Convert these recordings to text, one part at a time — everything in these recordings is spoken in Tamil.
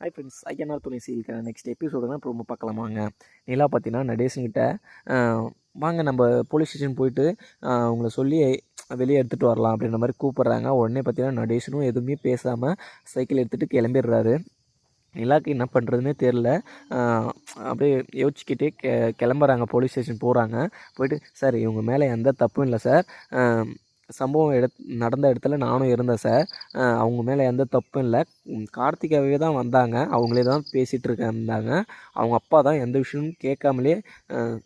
ஹாய் ஃப்ரெண்ட்ஸ் ஐயனார் துணை சீரியலுக்கான நெக்ஸ்ட் எபிசோடுனா இப்போ ரொம்ப பார்க்கலாம் வாங்க. நிலா பார்த்தீங்கன்னா நடேசன்கிட்ட வாங்க நம்ம போலீஸ் ஸ்டேஷன் போயிட்டு அவங்கள சொல்லி வெளியே எடுத்துகிட்டு வரலாம் அப்படின்ற மாதிரி கூப்பிட்றாங்க. உடனே பார்த்தீங்கன்னா நடேசனும் எதுவுமே பேசாமல் சைக்கிள் எடுத்துகிட்டு கிளம்பிடுறாரு. நிலாக்கு என்ன பண்ணுறதுனே தெரில அப்படியே யோசிச்சுக்கிட்டே கெ கிளம்புறாங்க போலீஸ் ஸ்டேஷன் போகிறாங்க போயிட்டு சார் இவங்க மேலே எந்த தப்பும் இல்லை சார். சம்பவம் எட நடந்த இடத்துல நானும் இருந்தேன் சார் அவங்க மேலே எந்த தப்பும் இல்லை. கார்த்திகாவே தான் வந்தாங்க. அவங்களே தான் பேசிகிட்டு இருந்தாங்க அவங்க அப்பா தான் எந்த விஷயமும் கேட்காமலே ஆஹ்,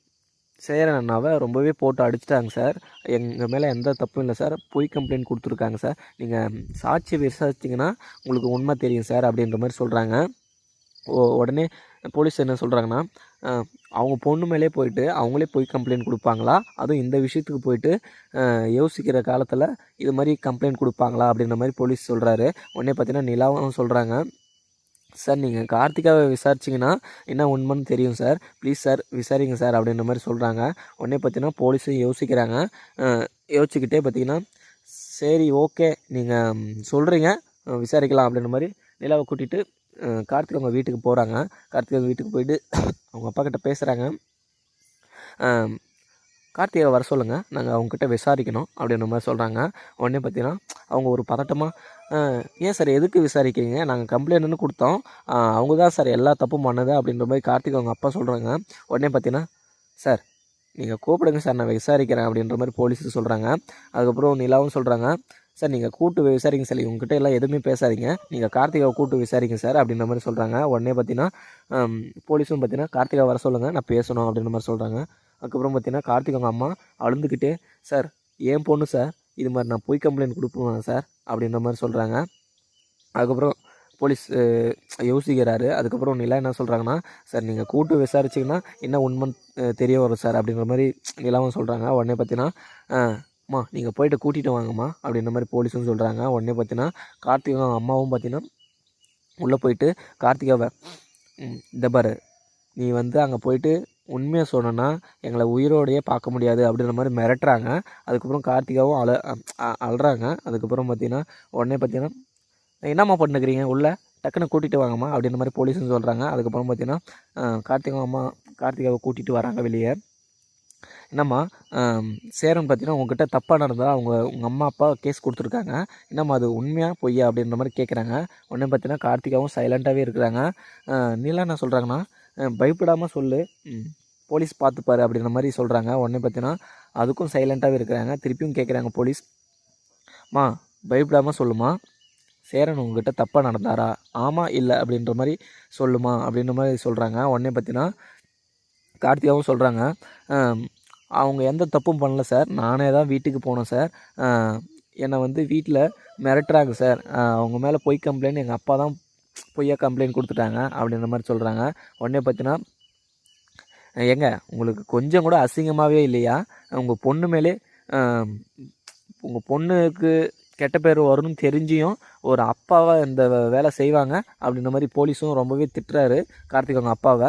சேரன் அண்ணாவை ரொம்பவே போட்டு அடிச்சிட்டாங்க சார் எங்கள் மேலே எந்த தப்பும் இல்லை சார் பொய் கம்ப்ளைண்ட் கொடுத்துருக்காங்க சார் நீங்கள் சாட்சி விசாரிச்சிங்கன்னா உங்களுக்கு உண்மை தெரியும் சார் அப்படின்ற மாதிரி சொல்கிறாங்க உடனே போலீஸ் என்ன சொல்கிறாங்கன்னா அவங்க பொண்ணு மேலே போயிட்டு அவங்களே போய் கம்ப்ளைண்ட் கொடுப்பாங்களா? அதுவும் இந்த விஷயத்துக்கு போயிட்டு யோசிக்கிற காலத்தில் இது மாதிரி கம்ப்ளைண்ட் கொடுப்பாங்களா? அப்படின்ற மாதிரி போலீஸ் சொல்கிறாரு உடனே பார்த்தீங்கன்னா நிலாவும் சொல்கிறாங்க சார் நீங்கள் கார்த்திகாவை விசாரிச்சிங்கன்னா என்ன உண்மைன்னு தெரியும் சார். ப்ளீஸ் சார் விசாரிங்க சார் அப்படின்ற மாதிரி சொல்கிறாங்க உடனே பார்த்தீங்கன்னா போலீஸும் யோசிக்கிறாங்க. யோசிச்சுக்கிட்டே பார்த்தீங்கன்னா சரி ஓகே நீங்கள் சொல்கிறீங்க விசாரிக்கலாம் அப்படின்ற மாதிரி நிலாவை கூட்டிகிட்டு கார்த்திக் அவங்க வீட்டுக்கு போகிறாங்க கார்த்திக் அவங்க வீட்டுக்கு போயிட்டு அவங்க அப்பா கிட்ட பேசுகிறாங்க கார்த்திகை வர சொல்லுங்கள் நாங்கள் அவங்கக்கிட்ட விசாரிக்கணும் அப்படின்ற மாதிரி சொல்கிறாங்க உடனே பார்த்தீங்கன்னா அவங்க ஒரு பதட்டமாக ஏன் சார் எதுக்கு விசாரிக்கிறீங்க? நாங்கள் கம்ப்ளைண்ட்னு கொடுத்தோம். அவங்க தான் சார் எல்லா தப்பும் பண்ணது அப்படின்ற மாதிரி கார்த்திக் அவங்க அப்பா சொல்கிறாங்க உடனே பார்த்தீங்கன்னா சார் நீங்கள் கூப்பிடுங்க சார் நான் விசாரிக்கிறேன் அப்படின்ற மாதிரி போலீஸுக்கு சொல்கிறாங்க அதுக்கப்புறம் நிலாவும் சொல்கிறாங்க சார் நீங்கள் கூட்டு விசாரிங்க சார். உங்ககிட்ட எல்லாம் எதுவுமே பேசாதீங்க. நீங்கள் கார்த்திகாவை கூட்டு விசாரிங்க சார் அப்படின்ற மாதிரி சொல்கிறாங்க உடனே பார்த்தீங்கன்னா போலீஸும் பார்த்தீங்கன்னா கார்த்திகா வர சொல்லுங்கள் நான் பேசணும் அப்படின்ற மாதிரி சொல்கிறாங்க அதுக்கப்புறம் பார்த்தீங்கன்னா கார்த்திக் அவங்க அம்மா அழுந்துக்கிட்டே சார் ஏன் பொண்ணு சார்? இது மாதிரி நான் பொய் கம்ப்ளைண்ட் கொடுப்பேன் சார்? அப்படின்ற மாதிரி சொல்கிறாங்க அதுக்கப்புறம் போலீஸ் யோசிக்கிறாரு. அதுக்கப்புறம் நிலா என்ன சொல்கிறாங்கன்னா சார் நீங்கள் கூட்டு விசாரிச்சிங்கன்னா என்ன உண்மைன்னு தெரிய வரும் சார். அப்படிங்கிற மாதிரி நிலாவும் சொல்கிறாங்க உடனே பார்த்தீங்கன்னா அம்மா நீங்கள் போயிட்டு கூட்டிகிட்டு வாங்கம்மா அப்படின்ற மாதிரி போலீஸும் சொல்கிறாங்க உடனே பார்த்தீங்கன்னா கார்த்திகம் அவங்க அம்மாவும் பார்த்தீங்கன்னா உள்ளே போயிட்டு கார்த்திகாவை இந்த பாரு நீ வந்து அங்கே போயிட்டு உண்மையை சொன்னோன்னா எங்களை உயிரோடையே பார்க்க முடியாது அப்படின்ற மாதிரி மிரட்டுறாங்க. அதுக்கப்புறம் கார்த்திகாவும் அழ அ- அழுறாங்க. அதுக்கப்புறம் பார்த்தீங்கன்னா உடனே பார்த்தீங்கன்னா என்னம்மா பண்ணுக்கிறீங்க உள்ளே டக்குன்னு கூட்டிகிட்டு வாங்கம்மா அப்படின்ற மாதிரி போலீஸும் சொல்கிறாங்க அதுக்கப்புறம் பார்த்தீங்கன்னா அஹ், கார்த்திகா அம்மா கார்த்திகாவை கூட்டிகிட்டு வராங்க வெளியே. என்னம்மா சேரன் பார்த்தீங்கன்னா உங்ககிட்ட தப்பாக நடந்தால் அவங்க உங்கள் அம்மா அப்பா கேஸ் கொடுத்துருக்காங்க. என்னம்மா அது உண்மையாக பொய்யா அப்படின்ற மாதிரி கேட்குறாங்க உடனே பார்த்தீங்கன்னா கார்த்திகாவும் சைலண்ட்டாகவே இருக்கிறாங்க. அஹ், நிலா என்ன சொல்கிறாங்கன்னா பயப்படாமல் சொல்லு. போலீஸ் பார்த்துப்பாரு அப்படின்ற மாதிரி சொல்கிறாங்க உடனே பார்த்தீங்கன்னா அதுக்கும் சைலண்ட்டாகவே இருக்கிறாங்க. திருப்பியும் கேட்குறாங்க போலீஸ். மா பயப்படாமல் சொல்லுமா. சேரன் உங்ககிட்ட தப்பாக நடந்தாரா? ஆமாம் இல்லை அப்படின்ற மாதிரி சொல்லுமா அப்படின்ற மாதிரி சொல்கிறாங்க உடனே பார்த்தீங்கன்னா கார்த்திகாவும் சொல்கிறாங்க அவங்க எந்த தப்பும் பண்ணல சார். நானே தான் வீட்டுக்கு போனேன் சார். என்னை வந்து வீட்டில் மிரட்டுறாங்க சார். அவங்க மேலே பொய் கம்ப்ளைண்ட் எங்கள் அப்பா தான் பொய்யா கம்ப்ளைண்ட் கொடுத்துட்டாங்க அப்படின்ற மாதிரி சொல்கிறாங்க உடனே பார்த்தீங்கன்னா ஏங்க உங்களுக்கு கொஞ்சம் கூட அசிங்கமாகவே இல்லையா? உங்கள் பொண்ணு மேலே உங்கள் பொண்ணுக்கு கெட்ட பேர் வரும்னு தெரிஞ்சியும் ஒரு அப்பாவை இந்த வேலை செய்வாங்க அப்படின்ற மாதிரி போலீஸும் ரொம்பவே திட்டுறாரு. கார்த்திக் அவங்க அப்பாவை.